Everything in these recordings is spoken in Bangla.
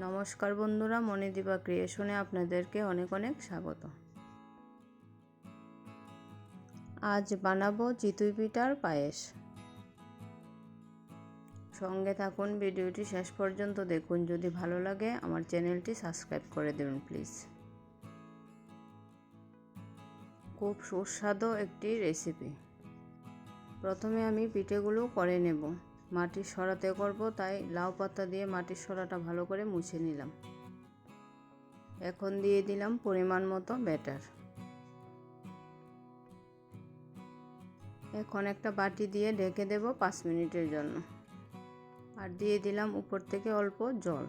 নমস্কার বন্ধুরা মণিদীপা ক্রিয়েশনে আপনাদেরকে অনেক অনেক স্বাগত। আজ বানাবো চিতুই পিঠার পায়েস। সঙ্গে থাকুন, ভিডিওটি শেষ পর্যন্ত দেখুন। যদি ভালো লাগে, আমার চ্যানেলটি সাবস্ক্রাইব করে দেবেন, প্লিজ। খুব সুস্বাদু একটি রেসিপি। প্রথমে আমি পিঠেগুলো করে নেব। মাটির সরাতে করব, তাই লাউ পাতা দিয়ে মাটির সরাটা ভালো করে মুছে নিলাম। এখন দিয়ে দিলাম পরিমাণ মতো ব্যাটার। এখন একটা বাটি দিয়ে ঢেকে দেব পাঁচ মিনিটের জন্য। আর দিয়ে দিলাম উপর থেকে অল্প জল।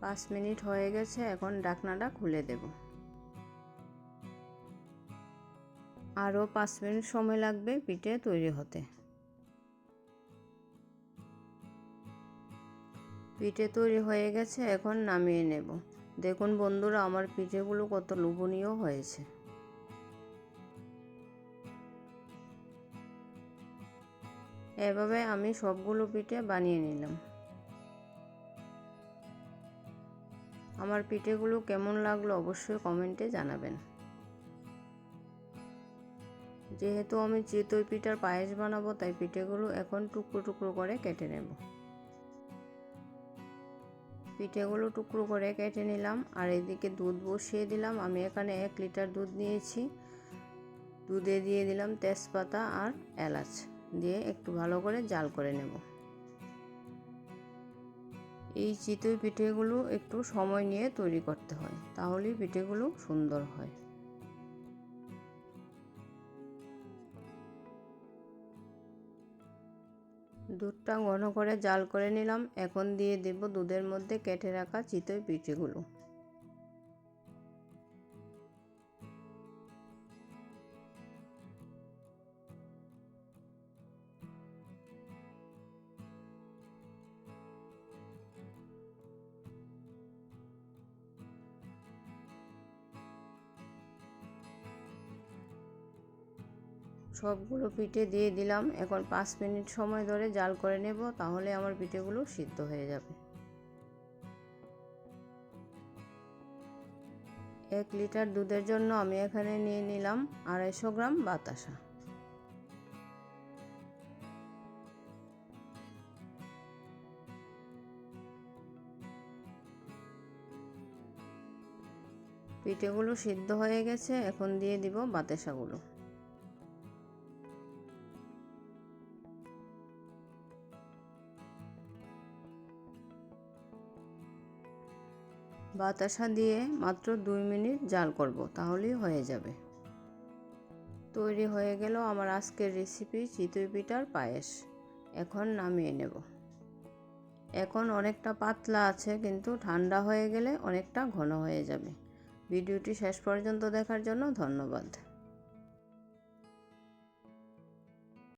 পাঁচ মিনিট হয়ে গেছে, এখন ডাকনাটা খুলে দেব। আরও পাঁচ মিনিট সময় লাগবে পিঠে তৈরি হতে। পিঠে তৈরি হয়ে গেছে, এখন নামিয়ে নেব। দেখুন বন্ধুরা, আমার পিঠেগুলো কত লোভনীয় হয়েছে। এভাবে আমি সবগুলো পিঠে বানিয়ে নিলাম। আমার পিঠেগুলো কেমন লাগল অবশ্যই কমেন্টে জানাবেন। যেহেতু আমি চিতই পিঠার পায়েস বানাবো, তাই পিঠেগুলো এখন টুকরো টুকরো করে কেটে নেব। পিঠেগুলো টুকরো করে কেটে নিলাম আর এদিকে দুধ বসিয়ে দিলাম। আমি এখানে এক লিটার দুধ নিয়েছি। দুধে দিয়ে দিলাম তেজপাতা আর এলাচ দিয়ে একটু ভালো করে জাল করে নেব। এই চিতই পিঠেগুলো একটু সময় নিয়ে তৈরি করতে হয়, তাহলেই পিঠেগুলো সুন্দর হয়। দুধটা ঘন করে জাল করে নিলাম। এখন দিয়ে দেব দুধের মধ্যে কেটে রাখা চিতই পিঠেগুলো। সবগুলো পিঠে দিয়ে দিলাম। এখন পাঁচ মিনিট সময় ধরে জাল করে নেব, তাহলে আমার পিঠেগুলো সিদ্ধ হয়ে যাবে। এক লিটার দুধের জন্য আমি এখানে নিয়ে নিলাম আড়াইশো গ্রাম বাতাসা। পিঠেগুলো সিদ্ধ হয়ে গেছে, এখন দিয়ে দিব বাতাসাগুলো। বাতাসা দিয়ে মাত্র দুই মিনিট জাল করব, তাহলেই হয়ে যাবে। তৈরি হয়ে গেল আমার আজকের রেসিপি চিতই পিঠার পায়েস। এখন নামিয়ে নেব। এখন অনেকটা পাতলা আছে, কিন্তু ঠান্ডা হয়ে গেলে অনেকটা ঘন হয়ে যাবে। ভিডিওটি শেষ পর্যন্ত দেখার জন্য ধন্যবাদ।